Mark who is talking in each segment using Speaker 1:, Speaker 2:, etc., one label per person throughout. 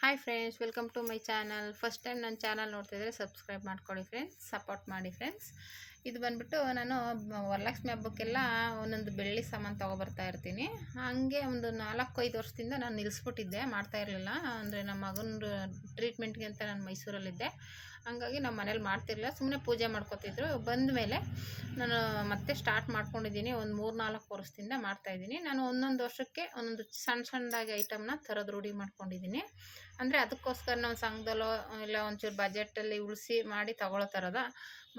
Speaker 1: Hi friends welcome to my channel first time ನನ್ನ channel ನೋಡ್ತಿದ್ರೆ subscribe ಮಾಡ್ಕೊಳ್ಳಿ friends support ಮಾಡಿ ಫ್ರೆಂಡ್ಸ್ ಇದು ಬಂದ್ಬಿಟ್ಟು ನಾನು ವರಲಕ್ಷ್ಮಿ ಹಬ್ಬಕ್ಕೆಲ್ಲ ಒಂದೊಂದು ಬೆಳ್ಳಿ ಸಾಮಾನು ತೊಗೊಬರ್ತಾ ಇರ್ತೀನಿ. ಹಾಗೆ ಒಂದು ನಾಲ್ಕು ಐದು ವರ್ಷದಿಂದ ನಾನು ನಿಲ್ಲಿಸ್ಬಿಟ್ಟಿದ್ದೆ ಮಾಡ್ತಾ ಇರಲಿಲ್ಲ. ಅಂದರೆ ನಮ್ಮ ಮಗನ ಟ್ರೀಟ್ಮೆಂಟ್ಗೆ ಅಂತ ನಾನು ಮೈಸೂರಲ್ಲಿದ್ದೆ. ಹಂಗಾಗಿ ನಮ್ಮ ಮನೇಲಿ ಮಾಡ್ತಿರಲಿಲ್ಲ ಸುಮ್ಮನೆ ಪೂಜೆ ಮಾಡ್ಕೊತಿದ್ರು. ಬಂದ ಮೇಲೆ ನಾನು ಮತ್ತೆ ಸ್ಟಾರ್ಟ್ ಮಾಡ್ಕೊಂಡಿದ್ದೀನಿ, ಒಂದು ಮೂರು ನಾಲ್ಕು ವರ್ಷದಿಂದ ಮಾಡ್ತಾಯಿದ್ದೀನಿ ನಾನು ಒಂದೊಂದು ವರ್ಷಕ್ಕೆ ಒಂದೊಂದು ಸಣ್ಣ ಸಣ್ಣದಾಗಿ ಐಟಮ್ನ ತರೋದು ರೂಢಿ ಮಾಡ್ಕೊಂಡಿದ್ದೀನಿ. ಅಂದರೆ ಅದಕ್ಕೋಸ್ಕರ ನಾವು ಸಂಘದಲ್ಲೋ, ಇಲ್ಲ ಒಂಚೂರು ಬಜೆಟಲ್ಲಿ ಉಳಿಸಿ ಮಾಡಿ ತಗೊಳ್ಳೋ ಥರದ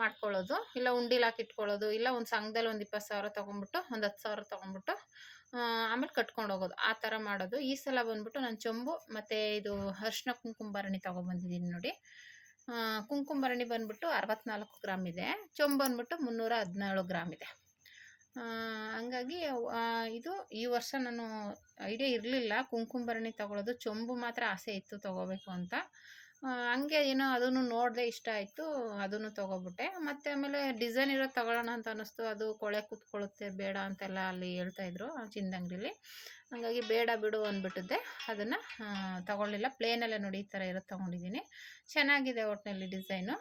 Speaker 1: ಮಾಡ್ಕೊಳ್ಳೋದು. ಇಲ್ಲ ಉಂಡಿಲ್ ಹಾಕಿ ಇಟ್ಕೊಳ್ಳೋದು, ಇಲ್ಲ ಒಂದು ಸಂಘದಲ್ಲಿ ಒಂದು ಇಪ್ಪತ್ತು ಸಾವಿರ ತೊಗೊಂಬಿಟ್ಟು, ಒಂದು ಹತ್ತು ಸಾವಿರ ತೊಗೊಂಬಿಟ್ಟು ಆಮೇಲೆ ಕಟ್ಕೊಂಡು ಹೋಗೋದು. ಆ ಥರ ಮಾಡೋದು. ಈ ಸಲ ಬಂದ್ಬಿಟ್ಟು ನಾನು ಚೊಂಬು ಮತ್ತು ಇದು ಅರ್ಶಿನ ಕುಂಕುಂಬರಣಿ ತೊಗೊಂಬಂದಿದ್ದೀನಿ ನೋಡಿ. ಕುಂಕುಂಬರಣಿ ಬಂದ್ಬಿಟ್ಟು ಅರವತ್ನಾಲ್ಕು ಗ್ರಾಮ್ ಇದೆ. ಚೊಂಬು ಬಂದ್ಬಿಟ್ಟು ಮುನ್ನೂರ ಹದಿನೇಳು ಗ್ರಾಮ್ ಇದೆ. ಹಂಗಾಗಿ ಇದು ಈ ವರ್ಷ ನಾನು ಐಡಿಯಾ ಇರಲಿಲ್ಲ. ಕುಂಕುಮ ಭರಣಿ ತೊಗೊಳೋದು. ಚೊಂಬು ಮಾತ್ರ ಆಸೆ ಇತ್ತು ತೊಗೋಬೇಕು ಅಂತ. ಹಂಗೆ ಏನೋ ಅದನ್ನು ನೋಡಿದೆ ಇಷ್ಟ ಆಯಿತು. ಅದನ್ನು ತೊಗೊಬಿಟ್ಟೆ. ಮತ್ತು ಆಮೇಲೆ ಡಿಸೈನ್ ಇರೋದು ತೊಗೊಳ್ಳೋಣ ಅಂತ ಅನ್ನಿಸ್ತು. ಅದು ಕೊಳೆ ಕೂತ್ಕೊಳ್ಳುತ್ತೆ, ಬೇಡ ಅಂತೆಲ್ಲ ಅಲ್ಲಿ ಹೇಳ್ತಾಯಿದ್ರು ಚಿಂದಂಗಡಿಲಿ ಹಾಗಾಗಿ ಬೇಡ ಬಿಡು ಅಂದ್ಬಿಟ್ಟಿದ್ದೆ. ಅದನ್ನು ತಗೊಳ್ಳಿಲ್ಲ. ಪ್ಲೇನಲ್ಲೇ ನೋಡಿ ಈ ಥರ ಇರೋದು ತೊಗೊಂಡಿದ್ದೀನಿ. ಚೆನ್ನಾಗಿದೆ ಒಟ್ಟಿನಲ್ಲಿ ಡಿಸೈನು.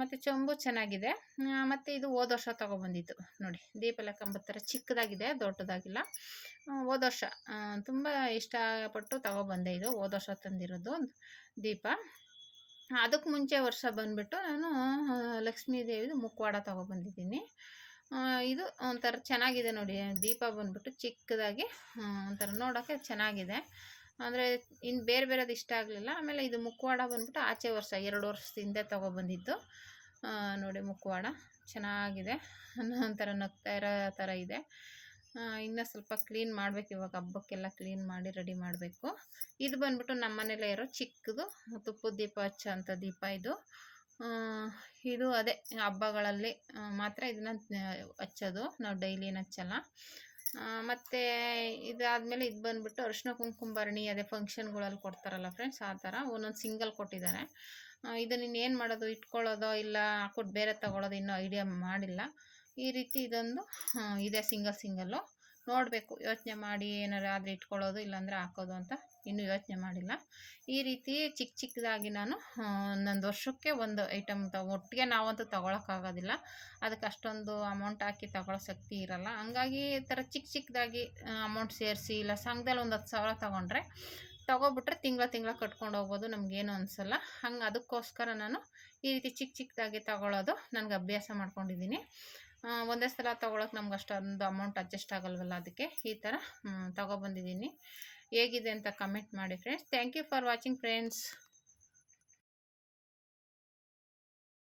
Speaker 1: ಮತ್ತು ಚೊಂಬು ಚೆನ್ನಾಗಿದೆ. ಮತ್ತು ಇದು ಹೋದ ವರ್ಷ ತೊಗೊಬಂದಿತ್ತು ನೋಡಿ ದೀಪಲ ಥರ ಚಿಕ್ಕದಾಗಿದೆ, ದೊಡ್ಡದಾಗಿಲ್ಲ. ಹೋದ ವರ್ಷ ತುಂಬ ಇಷ್ಟಪಟ್ಟು ತೊಗೊಬಂದೆ ಇದು. ಹೋದ ವರ್ಷ ತಂದಿರೋದು ದೀಪ. ಅದಕ್ಕೆ ಮುಂಚೆ ವರ್ಷ ಬಂದುಬಿಟ್ಟು ನಾನು ಲಕ್ಷ್ಮೀ ದೇವಿದು ಮುಖವಾಡ ತೊಗೊಬಂದಿದ್ದೀನಿ. ಇದು ಒಂಥರ ಚೆನ್ನಾಗಿದೆ ನೋಡಿ. ದೀಪ ಬಂದ್ಬಿಟ್ಟು ಚಿಕ್ಕದಾಗಿ ಒಂಥರ ನೋಡೋಕ್ಕೆ ಚೆನ್ನಾಗಿದೆ. ಅಂದರೆ ಇನ್ನು ಬೇರೆ ಬೇರೆದು ಇಷ್ಟ ಆಗಲಿಲ್ಲ. ಆಮೇಲೆ ಇದು ಮುಖವಾಡ ಬಂದ್ಬಿಟ್ಟು ಆಚೆ ವರ್ಷ ಎರಡು ವರ್ಷದಿಂದ ಆ, ನೋಡಿ ಮುಖವಾಡ ಚೆನ್ನಾಗಿದೆ. ಒಂಥರ ನಗ್ತಾ ಇರೋ ಥರ ಇದೆ. ಇನ್ನೂ ಸ್ವಲ್ಪ ಕ್ಲೀನ್ ಮಾಡಬೇಕು. ಇವಾಗ ಹಬ್ಬಕ್ಕೆಲ್ಲ ಕ್ಲೀನ್ ಮಾಡಿ ರೆಡಿ ಮಾಡಬೇಕು. ಇದು ಬಂದ್ಬಿಟ್ಟು ನಮ್ಮ ಮನೇಲೇ ಇರೋ ಚಿಕ್ಕದು ತುಪ್ಪದ ದೀಪ ಹಚ್ಚೋ ಅಂಥ ದೀಪ ಇದು. ಇದು ಅದೇ ಹಬ್ಬಗಳಲ್ಲಿ ಮಾತ್ರ ಇದನ್ನ ಹಚ್ಚೋದು. ನಾವು ಡೈಲಿ ಏನು ಹಚ್ಚಲ್ಲ. ಮತ್ತು ಇದಾದಮೇಲೆ ಇದು ಬಂದ್ಬಿಟ್ಟು ಅರಿಶಿನ ಕುಂಕುಮ ಭರಣಿ ಅದೇ ಫಂಕ್ಷನ್ಗಳಲ್ಲಿ ಕೊಡ್ತಾರಲ್ಲ ಫ್ರೆಂಡ್ಸ್ ಆ ಥರ ಒಂದೊಂದು ಸಿಂಗಲ್ ಕೊಟ್ಟಿದ್ದಾರೆ. ಇದನ್ನ ಇನ್ನೇನು ಮಾಡೋದು, ಇಟ್ಕೊಳ್ಳೋದೋ ಇಲ್ಲ ಹಾಕ್ಬಿಟ್ಟು ಬೇರೆ ತಗೊಳ್ಳೋದು ಇನ್ನೂ ಐಡಿಯಾ ಮಾಡಿಲ್ಲ. ಈ ರೀತಿ ಇದೊಂದು ಇದೆ ಸಿಂಗಲ್ ಸಿಂಗಲ್ಲು. ನೋಡಬೇಕು. ಯೋಚನೆ ಮಾಡಿ ಏನಾರು ಆದರೆ ಇಟ್ಕೊಳ್ಳೋದು, ಇಲ್ಲಾಂದರೆ ಹಾಕೋದು ಅಂತ ಇನ್ನೂ ಯೋಚನೆ ಮಾಡಿಲ್ಲ. ಈ ರೀತಿ ಚಿಕ್ಕ ಚಿಕ್ಕದಾಗಿ ನಾನು ಒಂದೊಂದು ವರ್ಷಕ್ಕೆ ಒಂದು ಐಟಮ್ ತ, ಒಟ್ಟಿಗೆ ನಾವಂತೂ ತೊಗೊಳಕ್ಕಾಗೋದಿಲ್ಲ ಅದಕ್ಕೆ ಅಷ್ಟೊಂದು ಅಮೌಂಟ್ ಹಾಕಿ ತಗೊಳ್ಳೋ ಶಕ್ತಿ ಇರಲ್ಲ. ಹಂಗಾಗಿ ಈ ಥರ ಚಿಕ್ಕ ಚಿಕ್ಕದಾಗಿ ಅಮೌಂಟ್ ಸೇರಿಸಿ, ಇಲ್ಲ ಸಂಘದಲ್ಲಿ ಒಂದು ಹತ್ತು ಸಾವಿರ ತೊಗೊಂಡ್ರೆ ತೊಗೊಬಿಟ್ರೆ ತಿಂಗಳ ತಿಂಗಳ ಕಟ್ಕೊಂಡು ಹೋಗ್ಬೋದು, ನಮಗೇನು ಅನಿಸಲ್ಲ. ಹಂಗೆ ಅದಕ್ಕೋಸ್ಕರ ನಾನು ಈ ರೀತಿ ಚಿಕ್ಕ ಚಿಕ್ಕದಾಗಿ ತಗೊಳ್ಳೋದು ನನಗೆ ಅಭ್ಯಾಸ ಮಾಡ್ಕೊಂಡಿದ್ದೀನಿ. ಒಂದೇ ಸಲ ತೊಗೊಳಕ್ಕೆ ನಮ್ಗೆ ಅಷ್ಟೊಂದು ಅಮೌಂಟ್ ಅಡ್ಜಸ್ಟ್ ಆಗಲ್ವಲ್ಲ ಅದಕ್ಕೆ ಈ ಥರ ತೊಗೊಬಂದಿದ್ದೀನಿ ಹೇಗಿದೆ ಅಂತ ಕಮೆಂಟ್ ಮಾಡಿ friends thank you for watching friends